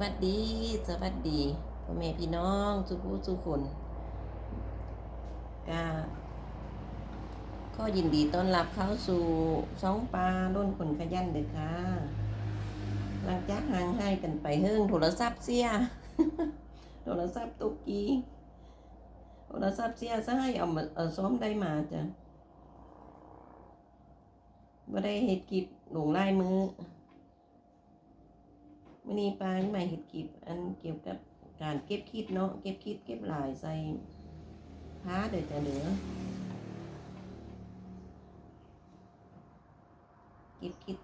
วัสดี สวัสดีพ่อแม่พี่น้องทุกผู้ทุกคนก็ก็ยินดีต้อนรับเข้าสู่สองปลาล้นคนขยันเด้อค่ะ หลังจากห่างให้กันไปเฮิ่งโทรศัพท์เสีย โทรศัพท์ตุกกี้โทรศัพท์เสียซะให้เอามาเอาซ้อมได้มาจ้ะบ่ได้เฮ็ดกิบหลงลายมือ วันนี้ปลาที่มาเห็ดกิบอันเกี่ยวกับการเก็บคิดเนาะเก็บคิดเก็บลายใส่ผ้าเดี๋ยวจะเหลือเก็บคิด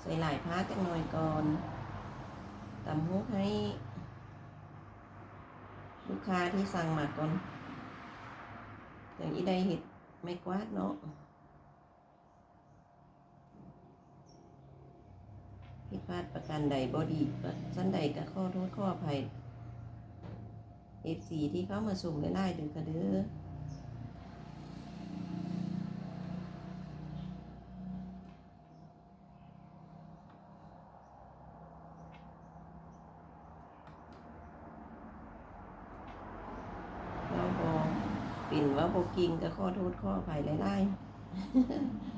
ใส่ลายผ้าจังหน่อยก่อนตำหุกให้ ลูกค้าที่สั่งมาก่อนอย่างอีได้เห็ดไม่กวาดเนาะ ผิดพลาดประการใดบอดีสันใดก็ข้อโทษข้ออภัยเอฟซีที่เข้ามาส่งไล่ๆดูกระเด้อเราบอปิ่นว่าโบกิงก็ข้อโทษข้ออภัยไล่ๆ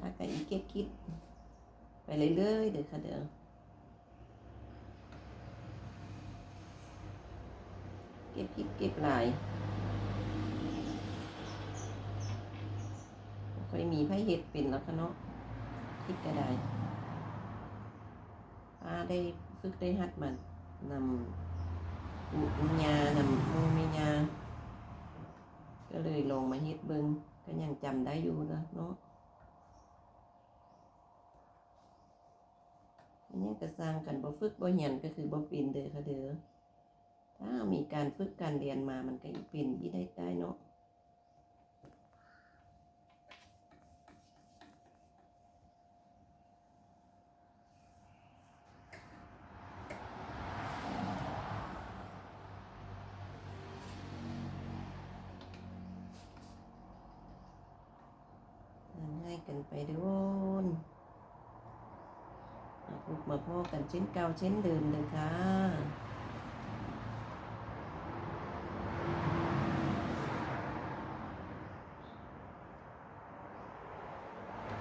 ตากับอีเก็บคิด ไปเรื่อยๆเดี๋ยวค่ะเดี๋ยวเก็บคิดเก็บลายค่อยมีไพ่เห็ดเป็นแล้วค่ะเนาะคิดก็ได้ป้าได้ฝึกได้หัดมันนำอุญญานำมูมีญาก็เลยลองมาเฮ็ดเบิงก็ยังจำได้อยู่นะเนาะ นนี้ก็สร้างกันบ่ฝึกบ่เหียนก็คือบ่เป็นเด้อค่ะเด้อถ้ามีการฝึกการเรียนมามันก็อีเป็นอีได้ได้เนาะกันไปดนมา พบมาพ่อกันเช่นเก่าเช่นเดิมเลยค่ะ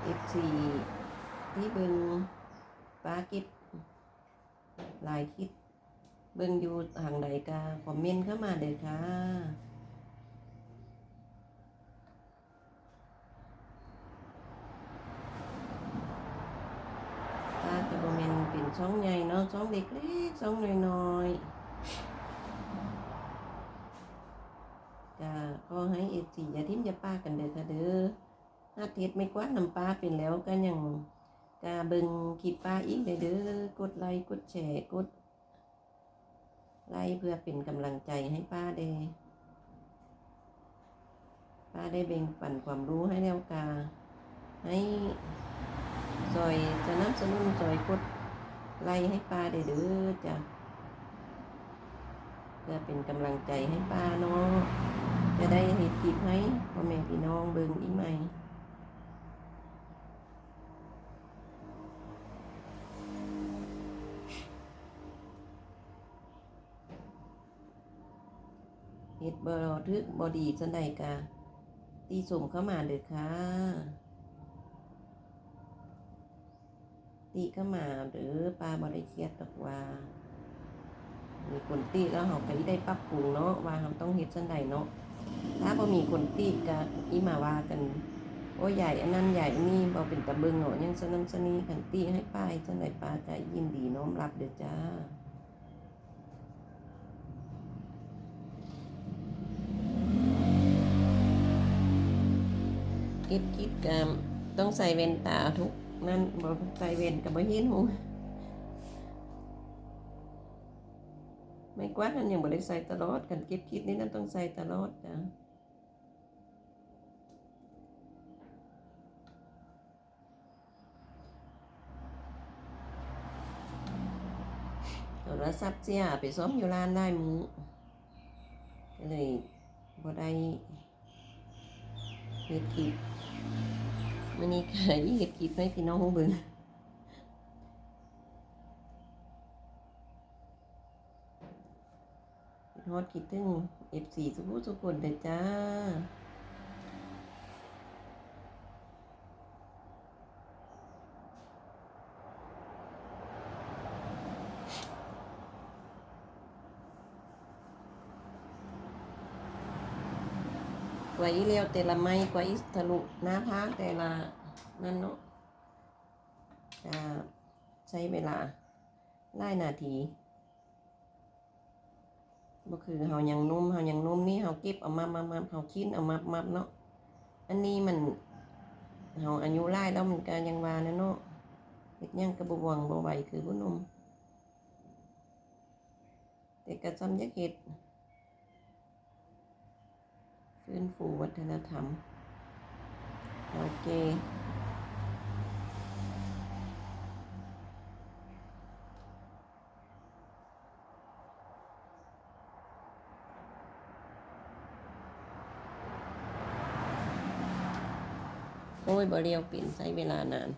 เอฟซีที่เบิงปลาเก็บลายคิด เบิงอยู่ทางใดกาคอมเมนต์เข้ามาเลยค่ะ ตาจะบ แมนเป็นช่องใหญ่เนาะช่องเด็กเล็กช่องน้อยๆจะขอให้เอฟซีอย่าทิมอย่าป้ากันเด้อค่ะเด้อถ้าเทศไม่กวาน้ำปลาเป็นแล้วก็ยังกาเบิงคลิปป้าอีกเด้อเด้อกดไลค์กดแชร์กดไลค์เพื่อเป็นกำลังใจให้ป้าเด้ป้าได้แบ่งปันความรู้ให้แล้วกาให้ซอยจะน้ำสนุนซอยกด ไล่ให้ป้าได้เด้อจ้ะเพื่อเป็นกำลังใจให้ป้าเนาะจะได้เห็ดกิบให้พ่อแม่พี่น้องเบิ่งอีกไหมเห็ดบอทึกบอดีสันใดกาตีสมเข้ามาเด้อค่ะ ตีเข้ามาหรือปลาบริเคียดตกว่า มีคนตีแล้วเราก็ได้ปรับปรุงเนาะว่าเราต้องเฮ็ดสันใดเนาะถ้าบ่มีคนตีก็อีมาว่ากันโอ้ใหญ่อันนั้นใหญ่อันนี้บ่เป็นตะเบิงเนาะยังสนั้นสนี้กันตีให้ป้ายสันใดปลาก็ยินดีน้อมรับเด้อจ้าคิดคิดกันต้องใส่เวนตาทุก นั่นบ่ใส่เวนกับบ่เห็นหูไม่กวานั่นยังบ่ได้ใส่ตลอดกันเก็บคิดนี่นั่นต้องใส่ตลอดจ้ะโทรศัพท์เสียไปซ้อมอยู่ร้านได้มือก็เลยบ่ได้เฮ็ดคลิป มันนี้ก็ยี่เห็ดคลิปให้พี่น้องเบิ่งฮอดคิดถึงเอฟซีทุกผู้ทุกคนเลยจ้า กว่าอีเลียวแต่ละไม้กว่าอีทะลุหน้าพากแต่ละนั่นเนาะจะใช้เวลาไล่นาทีก็คือเฮายังนุ่มเฮายังนุ่มนี่เฮาเก็บเอามามามาเฮาคินเอามามาเนาะอันนี้มันเฮาอายุไล่แล้วมันก็ยังว่านะเนาะเฮ็ดยังก็บ่หวังบ่ไหวคือผู้นุ่มแต่ก็ซ้ำยักเฮ็ด ฟื้นฟูวัฒนธรรม โอเค โอ้ยบเรียวเปลี่ยนใช้เวลานาน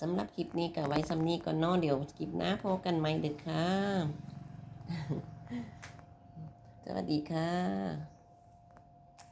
สำหรับคลิปนี้ก็ไว้สำนี้ก่อนนอเดี๋ยวคลิปหน้าพบกันไหมเด็กค่ะ วัสดีค่ะ